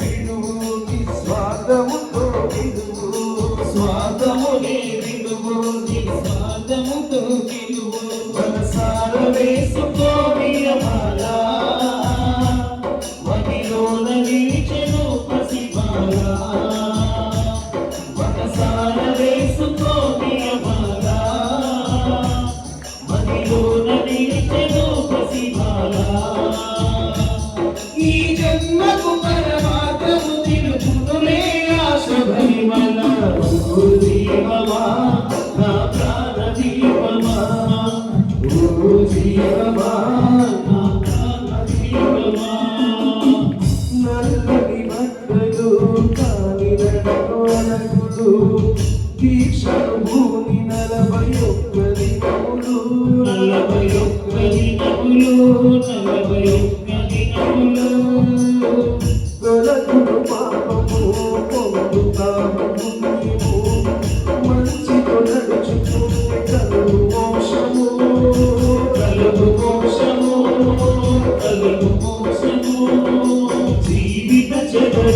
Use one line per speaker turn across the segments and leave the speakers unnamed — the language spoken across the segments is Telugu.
విడువుకి స్వాగముతో విడువు స్వాగమునే విడువుకి స్వాగముతో విడువు మనసార వేసుకో చేస్తూ భూమి నలభై ఒక్క దినములు.
నలభై ఒక్క దినములు నలభై ఒక్క దినములు.
పాపము పొందుతాము.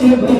тебе.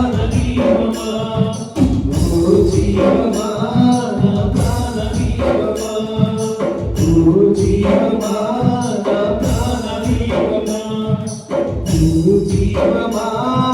జీవమా?